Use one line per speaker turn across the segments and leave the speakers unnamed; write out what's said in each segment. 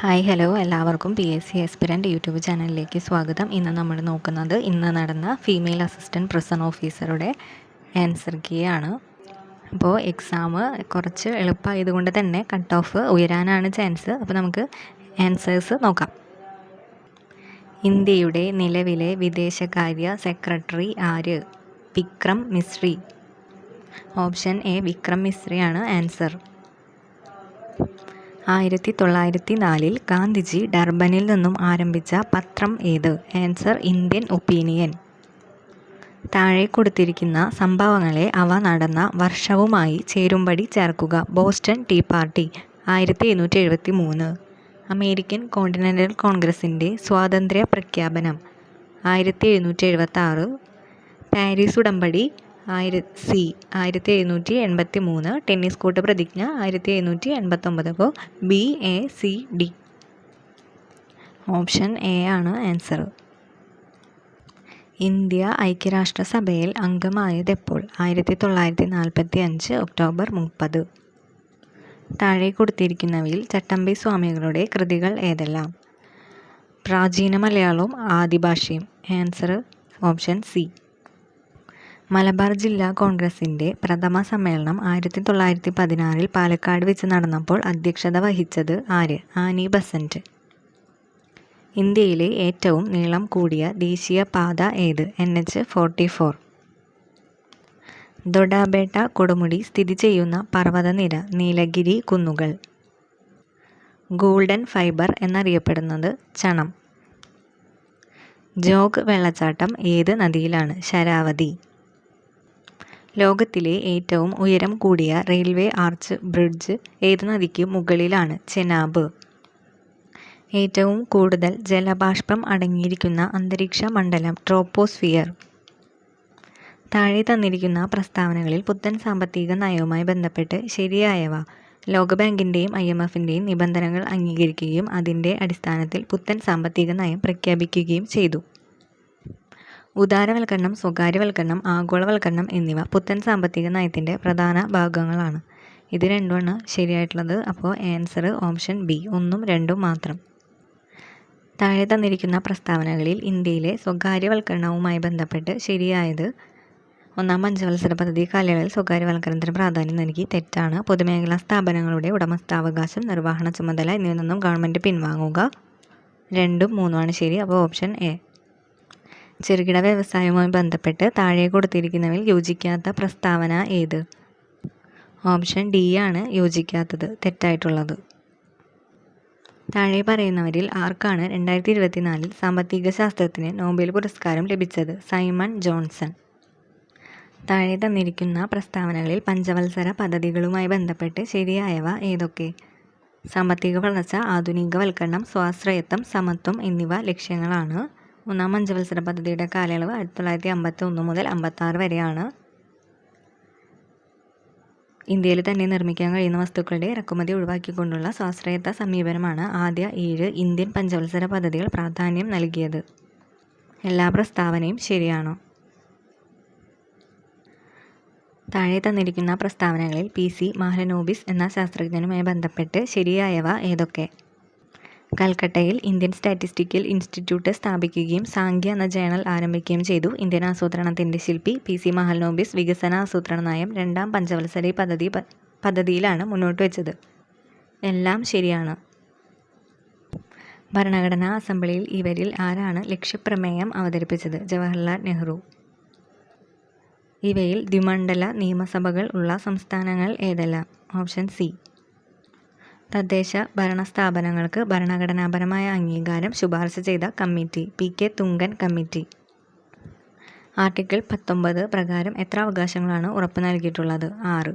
Hi hello. എല്ലാവർക്കും P S C aspirant YouTube ചാനലിലേക്ക് സ്വാഗതം. ഇന്ന് നമ്മൾ നോക്കുന്നത് ഇന്ന് നടന്ന ഫീമെയിൽ അസിസ്റ്റന്റ് പ്രസൺ ഓഫീസറുടെ ആൻസർ കീ ആണ്. അപ്പോൾ എക്സാം കുറച്ച് എളുപ്പമായതുകൊണ്ട് തന്നെ കട്ട് ഓഫ് ഉയരാനാണ് ചാൻസ് അപ്പോൾ നമുക്ക് ആൻസേഴ്സ് നോക്കാം. ഇന്ത്യയുടെ നിലവിലെ വിദേശകാര്യ സെക്രട്ടറി ആര്? വിക്രം മിശ്രി. ഓപ്ഷൻ എ വിക്രം മിശ്രിയാണ് ആൻസർ ആയിരത്തി തൊള്ളായിരത്തി നാലിൽ ഗാന്ധിജി ഡർബനിൽ നിന്നും ആരംഭിച്ച പത്രം ഏത്? Answer Indian opinion. താഴെ കൊടുത്തിരിക്കുന്ന സംഭവങ്ങളെ അവ നടന്ന വർഷവുമായി ചേരുംപടി ചേർക്കുക. ബോസ്റ്റൺ ടീ പാർട്ടി ആയിരത്തി എണ്ണൂറ്റി എഴുപത്തി മൂന്ന് അമേരിക്കൻ കോണ്ടിനെന്റൽ കോൺഗ്രസിന്റെ സ്വാതന്ത്ര്യ പ്രഖ്യാപനം ആയിരത്തി എഴുന്നൂറ്റി എഴുപത്തി ആറ് പാരീസ് ഉടമ്പടി ആയിര സി ആയിരത്തി എഴുന്നൂറ്റി എൺപത്തി മൂന്ന് ടെന്നീസ് കോർട്ട് പ്രതിജ്ഞ ആയിരത്തി എഴുന്നൂറ്റി എൺപത്തൊമ്പത് അപ്പോൾ B A C D. Option A ആണ് ആൻസർ. ഇന്ത്യ ഐക്യരാഷ്ട്രസഭയിൽ അംഗമായത് എപ്പോൾ ആയിരത്തി തൊള്ളായിരത്തി നാൽപ്പത്തി അഞ്ച് ഒക്ടോബർ മുപ്പത്. താഴെ കൊടുത്തിരിക്കുന്നവയിൽ ചട്ടമ്പി സ്വാമികളുടെ കൃതികൾ ഏതെല്ലാം? പ്രാചീന മലയാളവും ആദിഭാഷയും. Answer option C. മലബാർ ജില്ലാ കോൺഗ്രസിന്റെ പ്രഥമ സമ്മേളനം ആയിരത്തി തൊള്ളായിരത്തി പതിനാറിൽ പാലക്കാട് വെച്ച് നടന്നപ്പോൾ അധ്യക്ഷത വഹിച്ചത് ആര്? Annie Besant. ഇന്ത്യയിലെ ഏറ്റവും നീളം കൂടിയ ദേശീയ പാത ഏത്? N H forty four. Doddabetta കൊടുമുടി സ്ഥിതി ചെയ്യുന്ന പർവതനിര നീലഗിരി കുന്നുകൾ. ഗോൾഡൻ ഫൈബർ എന്നറിയപ്പെടുന്നത് ചണം. ജോഗ് വെള്ളച്ചാട്ടം ഏത് നദിയിലാണ്? ശരാവതി. ലോകത്തിലെ ഏറ്റവും ഉയരം കൂടിയ റെയിൽവേ ആർച്ച് ബ്രിഡ്ജ് ഏത് നദിക്ക് മുകളിലാണ്? ചെനാബ്. ഏറ്റവും കൂടുതൽ ജലബാഷ്പം അടങ്ങിയിരിക്കുന്ന അന്തരീക്ഷ മണ്ഡലം ട്രോപ്പോസ്ഫിയർ. താഴെ തന്നിരിക്കുന്ന പ്രസ്താവനകളിൽ പുത്തൻ സാമ്പത്തിക നയവുമായി ബന്ധപ്പെട്ട് ശരിയായവ. ലോകബാങ്കിന്റെയും ഐ എം എഫിന്റെയും നിബന്ധനകൾ അംഗീകരിക്കുകയും അതിന്റെ അടിസ്ഥാനത്തിൽ പുത്തൻ സാമ്പത്തിക നയം പ്രഖ്യാപിക്കുകയും ചെയ്തു. ഉദാരവൽക്കരണം സ്വകാര്യവൽക്കരണം ആഗോളവൽക്കരണം എന്നിവ പുത്തൻ സാമ്പത്തിക നയത്തിന്റെ പ്രധാന ഭാഗങ്ങളാണ്. ഇത് രണ്ടുമാണ് ശരിയായിട്ടുള്ളത്. അപ്പോൾ ആൻസർ ഓപ്ഷൻ ബി. ഒന്നും രണ്ടും മാത്രം. താഴെ തന്നിരിക്കുന്ന പ്രസ്താവനകളിൽ ഇന്ത്യയിലെ സ്വകാര്യവൽക്കരണവുമായി ബന്ധപ്പെട്ട് ശരിയായത് ഒന്നാം പഞ്ചവത്സര പദ്ധതി കാലയളവിൽ സ്വകാര്യവൽക്കരണത്തിന് പ്രാധാന്യം നൽകി. തെറ്റാണ്. പൊതുമേഖലാ സ്ഥാപനങ്ങളുടെ ഉടമസ്ഥാവകാശം നിർവഹണ ചുമതല എന്നിവ നിന്നും ഗവൺമെന്റ് പിൻവാങ്ങുക. രണ്ടും മൂന്നുമാണ് ശരി. അപ്പോൾ ഓപ്ഷൻ എ. ചെറുകിട വ്യവസായവുമായി ബന്ധപ്പെട്ട് താഴെ കൊടുത്തിരിക്കുന്നവയിൽ യോജിക്കാത്ത പ്രസ്താവന ഏത്? ഓപ്ഷൻ ഡി ആണ് യോജിക്കാത്തത് തെറ്റായിട്ടുള്ളത്. താഴെ പറയുന്നവരിൽ ആർക്കാണ് രണ്ടായിരത്തി ഇരുപത്തിനാലിൽ സാമ്പത്തിക ശാസ്ത്രത്തിന് നോബൽ പുരസ്കാരം ലഭിച്ചത്? Simon Johnson. താഴെ തന്നിരിക്കുന്ന പ്രസ്താവനകളിൽ പഞ്ചവത്സര പദ്ധതികളുമായി ബന്ധപ്പെട്ട് ശരിയായവ ഏതൊക്കെ? സാമ്പത്തിക വളർച്ച ആധുനികവൽക്കരണം സ്വാശ്രയത്വം സമത്വം എന്നിവ ലക്ഷ്യങ്ങളാണ്. ഒന്നാം പഞ്ചവത്സര പദ്ധതിയുടെ കാലയളവ് ആയിരത്തി തൊള്ളായിരത്തി അമ്പത്തി ഒന്ന് മുതൽ അമ്പത്താറ് വരെയാണ്. ഇന്ത്യയിൽ തന്നെ നിർമ്മിക്കാൻ കഴിയുന്ന വസ്തുക്കളുടെ ഇറക്കുമതി ഒഴിവാക്കിക്കൊണ്ടുള്ള സ്വാശ്രയത്വ സമീപനമാണ് ആദ്യ ഏഴ് ഇന്ത്യൻ പഞ്ചവത്സര പദ്ധതികൾ പ്രാധാന്യം നൽകിയത്. എല്ലാ പ്രസ്താവനയും ശരിയാണോ. താഴെ തന്നിരിക്കുന്ന പ്രസ്താവനകളിൽ പി സി മാഹനോബിസ് എന്ന ശാസ്ത്രജ്ഞനുമായി ബന്ധപ്പെട്ട് ശരിയായവ ഏതൊക്കെ? കൽക്കട്ടയിൽ ഇന്ത്യൻ സ്റ്റാറ്റിസ്റ്റിക്കൽ ഇൻസ്റ്റിറ്റ്യൂട്ട് സ്ഥാപിക്കുകയും സാങ്ക്യ എന്ന ജേണൽ ആരംഭിക്കുകയും ചെയ്തു. ഇന്ത്യൻ ആസൂത്രണത്തിന്റെ ശില്പി പി സി മഹൽനോബിസ് വികസന ആസൂത്രണ നയം രണ്ടാം പഞ്ചവത്സര പദ്ധതി പദ്ധതിയിലാണ് മുന്നോട്ട് വെച്ചത്. എല്ലാം ശരിയാണ്. ഭരണഘടനാ അസംബ്ലിയിൽ ഇവരിൽ ആരാണ് ലക്ഷ്യപ്രമേയം അവതരിപ്പിച്ചത്? ജവഹർലാൽ നെഹ്റു. ഇവയിൽ ദ്വിമണ്ഡല നിയമസഭകൾ ഉള്ള സംസ്ഥാനങ്ങൾ ഏതെല്ലാം? Option C. തദ്ദേശ ഭരണ സ്ഥാപനങ്ങൾക്ക് ഭരണഘടനാപരമായ അംഗീകാരം ശുപാർശ ചെയ്ത committee P K Thungon committee. Article പത്തൊമ്പത് പ്രകാരം എത്ര അവകാശങ്ങളാണ് ഉറപ്പു നൽകിയിട്ടുള്ളത്? ആറ്.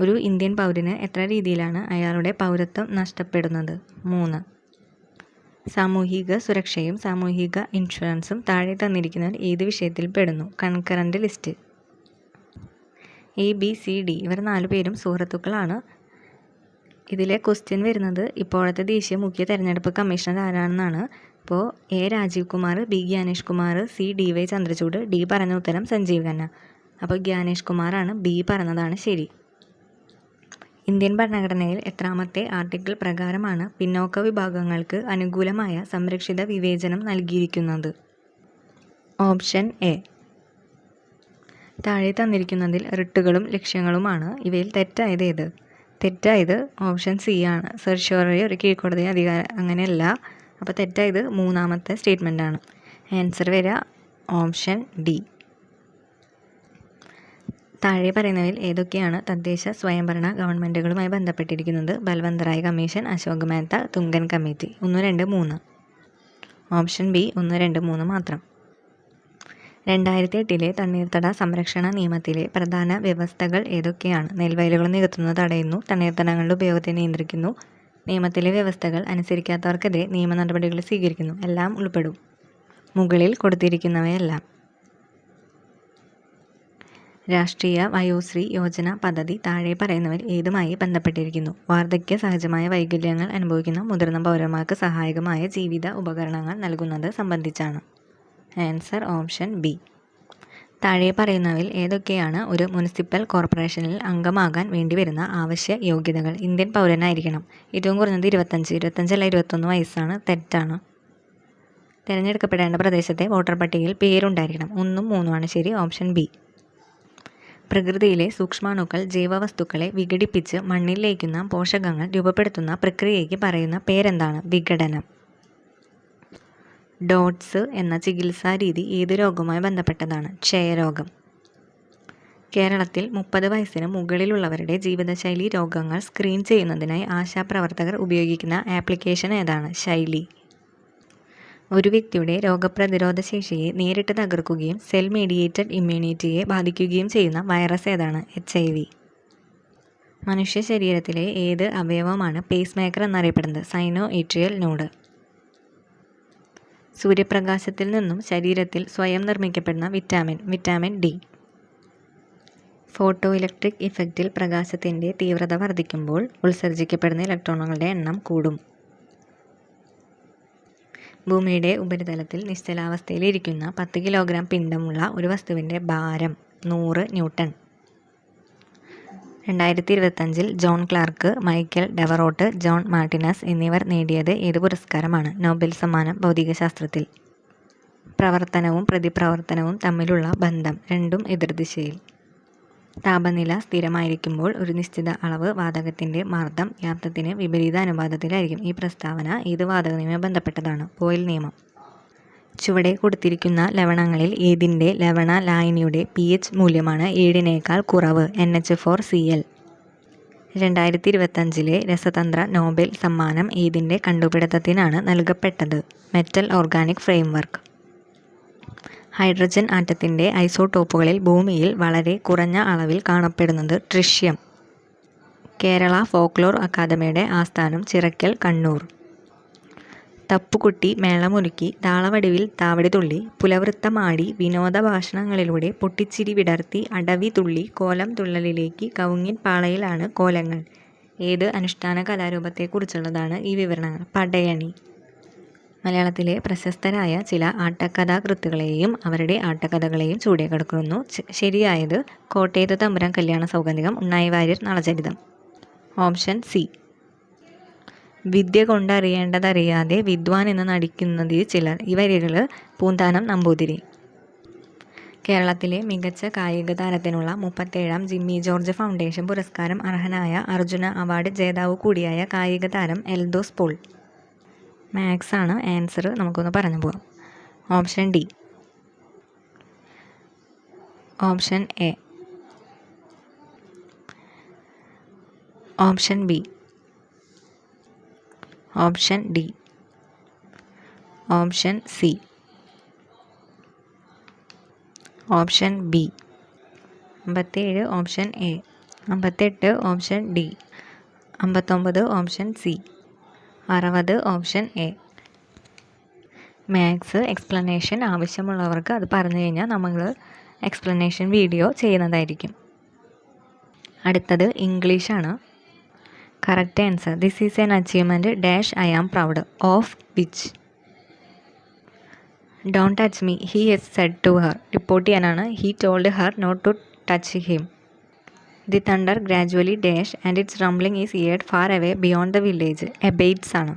ഒരു ഇന്ത്യൻ പൗരന് എത്ര രീതിയിലാണ് അയാളുടെ പൗരത്വം നഷ്ടപ്പെടുന്നത്? മൂന്ന്. സാമൂഹിക സുരക്ഷയും സാമൂഹിക ഇൻഷുറൻസും താഴെ തന്നിരിക്കുന്നവർ ഏത് വിഷയത്തിൽ പെടുന്നു? Concurrent list. A B C D. ഇവർ നാലു പേരും സുഹൃത്തുക്കളാണ്. ഇതിലെ ക്വസ്റ്റ്യൻ വരുന്നത് ഇപ്പോഴത്തെ ദേശീയ മുഖ്യ തെരഞ്ഞെടുപ്പ് കമ്മീഷണർ ആരാണെന്നാണ്. ഇപ്പോൾ A Rajiv Kumar B Gyanesh Kumar C D Y Chandrachud D പറഞ്ഞ ഉത്തരം സഞ്ജീവ് ഖന്ന. അപ്പോൾ ജ്ഞാനേഷ് കുമാറാണ് ബി പറഞ്ഞതാണ് ശരി. ഇന്ത്യൻ ഭരണഘടനയിൽ എത്രാമത്തെ ആർട്ടിക്കിൾ പ്രകാരമാണ് പിന്നോക്ക വിഭാഗങ്ങൾക്ക് അനുകൂലമായ സംരക്ഷിത വിവേചനം നൽകിയിരിക്കുന്നത്? Option A. താഴെ തന്നിരിക്കുന്നതിൽ റിട്ടുകളും ലക്ഷ്യങ്ങളുമാണ്. ഇവയിൽ തെറ്റായത് ഏത്? തെറ്റായത് ഓപ്ഷൻ സി ആണ്. സെർഷ്യോറി ഒരു കീഴ്ക്കോടതി അധികാരം അങ്ങനെയല്ല. അപ്പോൾ തെറ്റായത് മൂന്നാമത്തെ സ്റ്റേറ്റ്മെന്റ് ആണ്. ആൻസർ വരിക. Option D. താഴെ പറയുന്നവയിൽ ഏതൊക്കെയാണ് തദ്ദേശ സ്വയംഭരണ ഗവൺമെന്റുകളുമായി ബന്ധപ്പെട്ടിരിക്കുന്നത്? Balwantrai commission Ashok Mehta Thungon committee. ഒന്ന് രണ്ട് മൂന്ന്. ഓപ്ഷൻ ബി ഒന്ന് രണ്ട് മൂന്ന് മാത്രം. രണ്ടായിരത്തി എട്ടിലെ തണ്ണീർത്തട സംരക്ഷണ നിയമത്തിലെ പ്രധാന വ്യവസ്ഥകൾ ഏതൊക്കെയാണ്? നെൽവയലുകൾ നികത്തുന്നത് തടയുന്നു തണ്ണീർത്തടങ്ങളുടെ ഉപയോഗത്തെ നിയന്ത്രിക്കുന്നു. നിയമത്തിലെ വ്യവസ്ഥകൾ അനുസരിക്കാത്തവർക്കെതിരെ നിയമ നടപടികൾ സ്വീകരിക്കുന്നു. എല്ലാം ഉൾപ്പെടും. മുകളിൽ കൊടുത്തിരിക്കുന്നവയെല്ലാം. രാഷ്ട്രീയ വയോശ്രീ യോജന പദ്ധതി താഴെ പറയുന്നവർ ഏതുമായി ബന്ധപ്പെട്ടിരിക്കുന്നു? വാർദ്ധക്യ സഹജമായ വൈകല്യങ്ങൾ അനുഭവിക്കുന്ന മുതിർന്ന പൗരന്മാർക്ക് സഹായകമായ ജീവിത ഉപകരണങ്ങൾ നൽകുന്നത് സംബന്ധിച്ചാണ്. Answer option B. താഴെ പറയുന്നവയിൽ ഏതൊക്കെയാണ് ഒരു മുനിസിപ്പൽ കോർപ്പറേഷനിൽ അംഗമാകാൻ വേണ്ടി വരുന്ന ആവശ്യ യോഗ്യതകൾ? ഇന്ത്യൻ പൗരനായിരിക്കണം. ഏറ്റവും കുറഞ്ഞത് ഇരുപത്തഞ്ച്. ഇരുപത്തഞ്ചല്ല ഇരുപത്തൊന്ന് വയസ്സാണ്. തെറ്റാണ്. തിരഞ്ഞെടുക്കപ്പെടേണ്ട പ്രദേശത്തെ വോട്ടർ പട്ടികയിൽ പേരുണ്ടായിരിക്കണം. ഒന്നും മൂന്നുമാണ് ശരി. Option B. പ്രകൃതിയിലെ സൂക്ഷ്മാണുക്കൾ ജൈവവസ്തുക്കളെ വിഘടിപ്പിച്ച് മണ്ണിൽ ലയിക്കുന്ന പോഷകങ്ങൾ രൂപപ്പെടുത്തുന്ന പ്രക്രിയയ്ക്ക് പറയുന്ന പേരെന്താണ്? വിഘടനം. ഡോട്ട്സ് എന്ന ചികിത്സാ രീതി ഏത് രോഗവുമായി ബന്ധപ്പെട്ടതാണ്? ക്ഷയരോഗം. കേരളത്തിൽ മുപ്പത് വയസ്സിന് മുകളിലുള്ളവരുടെ ജീവിതശൈലി രോഗങ്ങൾ സ്ക്രീൻ ചെയ്യുന്നതിനായി ആശാപ്രവർത്തകർ ഉപയോഗിക്കുന്ന ആപ്ലിക്കേഷൻ ഏതാണ്? ശൈലി. ഒരു വ്യക്തിയുടെ രോഗപ്രതിരോധ ശേഷിയെ നേരിട്ട് തകർക്കുകയും സെൽ മീഡിയേറ്റഡ് ഇമ്മ്യൂണിറ്റിയെ ബാധിക്കുകയും ചെയ്യുന്ന വൈറസ് ഏതാണ്? H I V. മനുഷ്യ ശരീരത്തിലെ ഏത് അവയവമാണ് പേസ് മേക്കർ എന്നറിയപ്പെടുന്നത്? Sino atrial node. സൂര്യപ്രകാശത്തിൽ നിന്നും ശരീരത്തിൽ സ്വയം നിർമ്മിക്കപ്പെടുന്ന vitamin vitamin D. Photo electric ഇഫക്റ്റിൽ പ്രകാശത്തിന്റെ തീവ്രത വർദ്ധിക്കുമ്പോൾ ഉത്സർജിക്കപ്പെടുന്ന ഇലക്ട്രോണുകളുടെ എണ്ണം കൂടും. ഭൂമിയുടെ ഉപരിതലത്തിൽ നിശ്ചലാവസ്ഥയിലിരിക്കുന്ന പത്ത് കിലോഗ്രാം പിണ്ഡമുള്ള ഒരു വസ്തുവിന്റെ ഭാരം നൂറ് ന്യൂട്ടൺ. രണ്ടായിരത്തി ഇരുപത്തഞ്ചിൽ John Clarke Michel Devoret John Martinis എന്നിവർ നേടിയത് ഏത് പുരസ്കാരമാണ്? നോബൽ സമ്മാനം ഭൗതികശാസ്ത്രത്തിൽ. പ്രവർത്തനവും പ്രതിപ്രവർത്തനവും തമ്മിലുള്ള ബന്ധം രണ്ടും എതിർദിശയിൽ. താപനില സ്ഥിരമായിരിക്കുമ്പോൾ ഒരു നിശ്ചിത അളവ് വാതകത്തിന്റെ മർദ്ദം വ്യാപ്തത്തിന് വിപരീത അനുപാതത്തിലായിരിക്കും. ഈ പ്രസ്താവന ഏത് വാതക നിയമം ബന്ധപ്പെട്ടതാണ്? പോയിൽ നിയമം. ചുവടെ കൊടുത്തിരിക്കുന്ന ലവണങ്ങളിൽ ഏതിന്റെ ലവണ ലായനിയുടെ പി എച്ച് മൂല്യമാണ് ഏഴിനേക്കാൾ കുറവ് N H four C L രണ്ടായിരത്തി ഇരുപത്തഞ്ചിലെ രസതന്ത്ര നോബൽ സമ്മാനം ഏതിന്റെ കണ്ടുപിടുത്തത്തിനാണ് നൽകപ്പെട്ടത്? Metal organic framework. ഹൈഡ്രജൻ ആറ്റത്തിന്റെ ഐസോടോപ്പുകളിൽ ഭൂമിയിൽ വളരെ കുറഞ്ഞ അളവിൽ കാണപ്പെടുന്നത് ട്രിഷ്യം. കേരള ഫോക്ലോർ അക്കാദമിയുടെ ആസ്ഥാനം ചിറക്കൽ കണ്ണൂർ. തപ്പുകുട്ടി മേളമൊരുക്കി താളവടിവിൽ താവടി തുള്ളി പുലവൃത്തമാടി വിനോദ ഭാഷണങ്ങളിലൂടെ പൊട്ടിച്ചിരി വിടർത്തി അടവി തുള്ളി കോലം തുള്ളലിലേക്ക് കവുങ്ങിൻ പാളയിലാണ് കോലങ്ങൾ. ഏത് അനുഷ്ഠാന കലാരൂപത്തെക്കുറിച്ചുള്ളതാണ് ഈ വിവരണങ്ങൾ. പടയണി. മലയാളത്തിലെ പ്രശസ്തരായ ചില ആട്ടക്കഥാകൃത്തുകളെയും അവരുടെ ആട്ടക്കഥകളെയും ചൂടിക്കിടക്കുന്നു ശരിയായത് കോട്ടയത്ത് തമ്പുരാൻ കല്യാണ സൗഗന്ധികം ഉണ്ണായി വാര്യർ നളചരിതം. Option C. വിദ്യ കൊണ്ടറിയേണ്ടതറിയാതെ വിദ്വാൻ എന്ന് നടിക്കുന്നത് ചിലർ. വരികൾ പൂന്താനം നമ്പൂതിരി. കേരളത്തിലെ മികച്ച കായിക താരത്തിനുള്ള മുപ്പത്തേഴാം ജിമ്മി ജോർജ് ഫൗണ്ടേഷൻ പുരസ്കാരം അർഹനായ അർജുന അവാർഡ് ജേതാവ് കൂടിയായ കായിക താരം എൽദോസ് പോൾ. മാത്സ് ആണ് ആൻസർ നമുക്കൊന്ന് പറഞ്ഞു പോകും option D option A option B option D. Option C. Option B. അമ്പത്തേഴ് ഓപ്ഷൻ എ. അമ്പത്തെട്ട് ഓപ്ഷൻ ഡി. അമ്പത്തൊമ്പത് ഓപ്ഷൻ സി. അറുപത് ഓപ്ഷൻ എ. മാത്സ് എക്സ്പ്ലനേഷൻ ആവശ്യമുള്ളവർക്ക് അത് പറഞ്ഞു കഴിഞ്ഞാൽ നമ്മൾ എക്സ്പ്ലനേഷൻ വീഡിയോ ചെയ്യുന്നതായിരിക്കും. അടുത്തത് ഇംഗ്ലീഷാണ്. Correct answer this is an achievement dash I am proud of which don't touch me he is said to her report ചെയ്യാനാണ് he told her not to touch him the thunder gradually dash and its rumbling is heard far away beyond the village abates ആണ്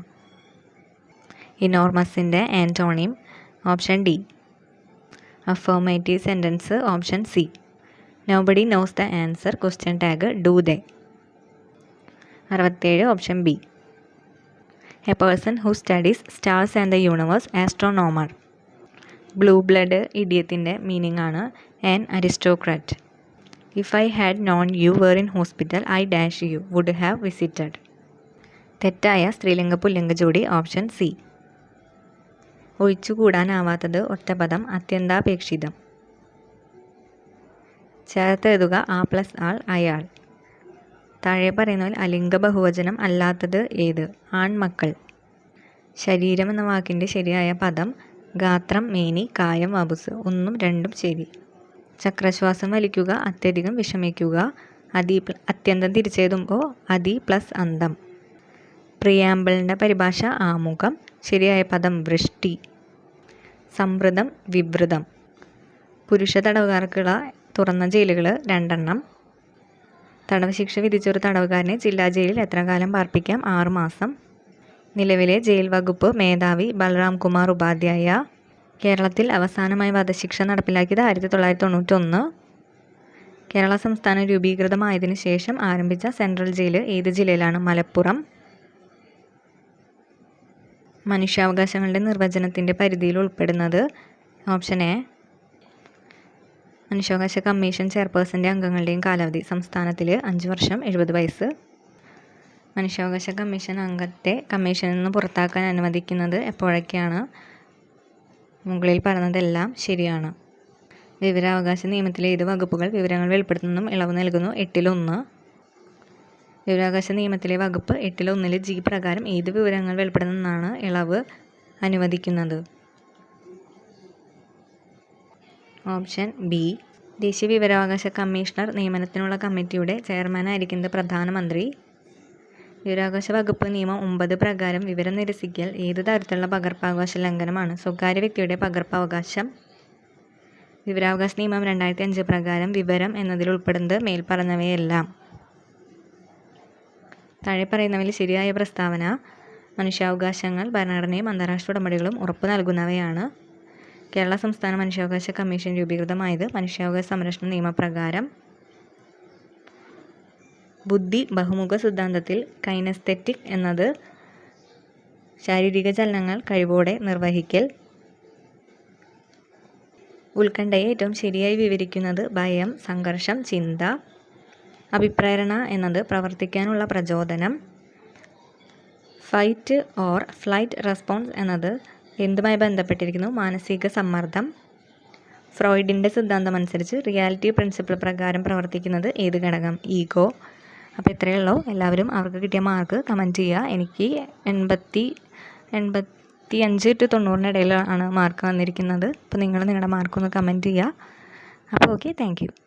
ഇനോർമസിന്റെ antonym option D affirmative sentence option C nobody knows the answer question tag do they അറുപത്തേഴ് option B. A person who studies stars and the universe astronomer blue blood ഇഡിയത്തിന്റെ meaning ആണ് an aristocrat. If I had known you were in hospital I dash you would have visited. തെറ്റായ സ്ത്രീലിംഗ പുല്ലിംഗ ജോഡി option C. ഒഴിച്ചുകൂടാനാവാത്തത് ഒറ്റപദം അത്യന്താപേക്ഷിതം. ചേർത്തെഴുതുക ആ plus ആൾ അയാൾ. താഴെ പറയുന്നതിൽ അലിംഗ ബഹുവചനം അല്ലാത്തത് ഏത്? ആൺമക്കൾ. ശരീരം എന്ന വാക്കിന്റെ ശരിയായ പദം ഗാത്രം മേനി കായം വബുസ്. ഒന്നും രണ്ടും ശരി. ചക്രശ്വാസം വലിക്കുക അത്യധികം വിഷമിക്കുക അതി അത്യന്തം തിരിച്ചെഴുതുമ്പോൾ അതി പ്ലസ് അന്തം. പ്രിയാമ്പിളിന്റെ പരിഭാഷ ആമുഖം. ശരിയായ പദം വൃഷ്ടി. സംവൃതം വിവൃതം. പുരുഷ തടവുകാർക്കുള്ള തുറന്ന ജയിലുകൾ രണ്ടെണ്ണം. തടവ് ശിക്ഷ വിധിച്ചൊരു തടവുകാരനെ ജില്ലാ ജയിലിൽ എത്ര കാലം പാർപ്പിക്കാം ആറുമാസം നിലവിലെ ജയിൽ വകുപ്പ് മേധാവി ബൽറാം കുമാർ ഉപാധ്യായ. കേരളത്തിൽ അവസാനമായി വധശിക്ഷ നടപ്പിലാക്കിയത് ആയിരത്തി തൊള്ളായിരത്തി തൊണ്ണൂറ്റൊന്ന് കേരള സംസ്ഥാനം രൂപീകൃതമായതിനു ശേഷം ആരംഭിച്ച സെൻട്രൽ ജയിൽ ഏത് ജില്ലയിലാണ്? മലപ്പുറം. മനുഷ്യാവകാശങ്ങളുടെ നിർവചനത്തിന്റെ പരിധിയിൽ ഉൾപ്പെടുന്നത് ഓപ്ഷൻ എ മനുഷ്യാവകാശ കമ്മീഷൻ ചെയർപേഴ്സന്റെ അംഗങ്ങളുടെയും കാലാവധി. സംസ്ഥാനത്തിൽ അഞ്ച് വർഷം എഴുപത് വയസ്സ്. മനുഷ്യാവകാശ കമ്മീഷൻ അംഗത്തെ കമ്മീഷനിൽ നിന്ന് പുറത്താക്കാൻ അനുവദിക്കുന്നത് എപ്പോഴൊക്കെയാണ്? മുകളിൽ പറഞ്ഞതെല്ലാം ശരിയാണ്. വിവരാവകാശ നിയമത്തിലെ ഏത് വകുപ്പുകൾ വിവരങ്ങൾ വെളിപ്പെടുത്തുന്നതും ഇളവ് നൽകുന്നു? എട്ടിലൊന്ന്. വിവരാവകാശ നിയമത്തിലെ വകുപ്പ് എട്ടിലൊന്നിൽ ജി പ്രകാരം ഏത് വിവരങ്ങൾ വെളിപ്പെടുത്തുന്നതാണ് ഇളവ് അനുവദിക്കുന്നത്? Option B. ദേശീയ വിവരാവകാശ കമ്മീഷണർ നിയമനത്തിനുള്ള കമ്മിറ്റിയുടെ ചെയർമാനായിരിക്കുന്നത് പ്രധാനമന്ത്രി. വിവരാവകാശ വകുപ്പ് നിയമം ഒമ്പത് പ്രകാരം വിവരം നിരസിക്കൽ ഏത് തരത്തിലുള്ള പകർപ്പവകാശ ലംഘനമാണ്? സ്വകാര്യ വ്യക്തിയുടെ പകർപ്പവകാശം. വിവരാവകാശ നിയമം രണ്ടായിരത്തി അഞ്ച് പ്രകാരം വിവരം എന്നതിൽ ഉൾപ്പെടുന്നത് മേൽപ്പറഞ്ഞവയെല്ലാം. താഴെ പറയുന്നവയിൽ ശരിയായ പ്രസ്താവന മനുഷ്യാവകാശങ്ങൾ ഭരണഘടനയും അന്താരാഷ്ട്ര ഉടമ്പടികളും ഉറപ്പു നൽകുന്നവയാണ്. കേരള സംസ്ഥാന മനുഷ്യാവകാശ കമ്മീഷൻ രൂപീകൃതമായത് മനുഷ്യാവകാശ സംരക്ഷണ നിയമപ്രകാരം. ബുദ്ധി ബഹുമുഖ സിദ്ധാന്തത്തിൽ കൈനസ്തെറ്റിക് എന്നത് ശാരീരിക ചലനങ്ങൾ കഴിവോടെ നിർവഹിക്കൽ. ഉത്കണ്ഠയെ ഏറ്റവും ശരിയായി വിവരിക്കുന്നത് ഭയം സംഘർഷം ചിന്ത അഭിപ്രേരണ എന്നത് പ്രവർത്തിക്കാനുള്ള പ്രചോദനം. ഫൈറ്റ് ഓർ ഫ്ലൈറ്റ് റെസ്പോൺസ് എന്നത് എന്തുമായി ബന്ധപ്പെട്ടിരിക്കുന്നു? മാനസിക സമ്മർദ്ദം. ഫ്രോയിഡിന്റെ സിദ്ധാന്തം അനുസരിച്ച് റിയാലിറ്റി പ്രിൻസിപ്പിൾ പ്രകാരം പ്രവർത്തിക്കുന്നത് ഏത് ഘടകം? ഈഗോ. അപ്പോൾ ഇത്രയേ ഉള്ളൂ. എല്ലാവരും അവർക്ക് കിട്ടിയ മാർക്ക് കമന്റ് ചെയ്യുക. എനിക്ക് എൺപത്തി എൺപത്തി അഞ്ച് ടു തൊണ്ണൂറിന് ഇടയിലാണ് മാർക്ക് വന്നിരിക്കുന്നത്. അപ്പോൾ നിങ്ങൾ നിങ്ങളുടെ മാർക്കൊന്ന് കമന്റ് ചെയ്യുക. അപ്പോൾ ഓക്കെ താങ്ക്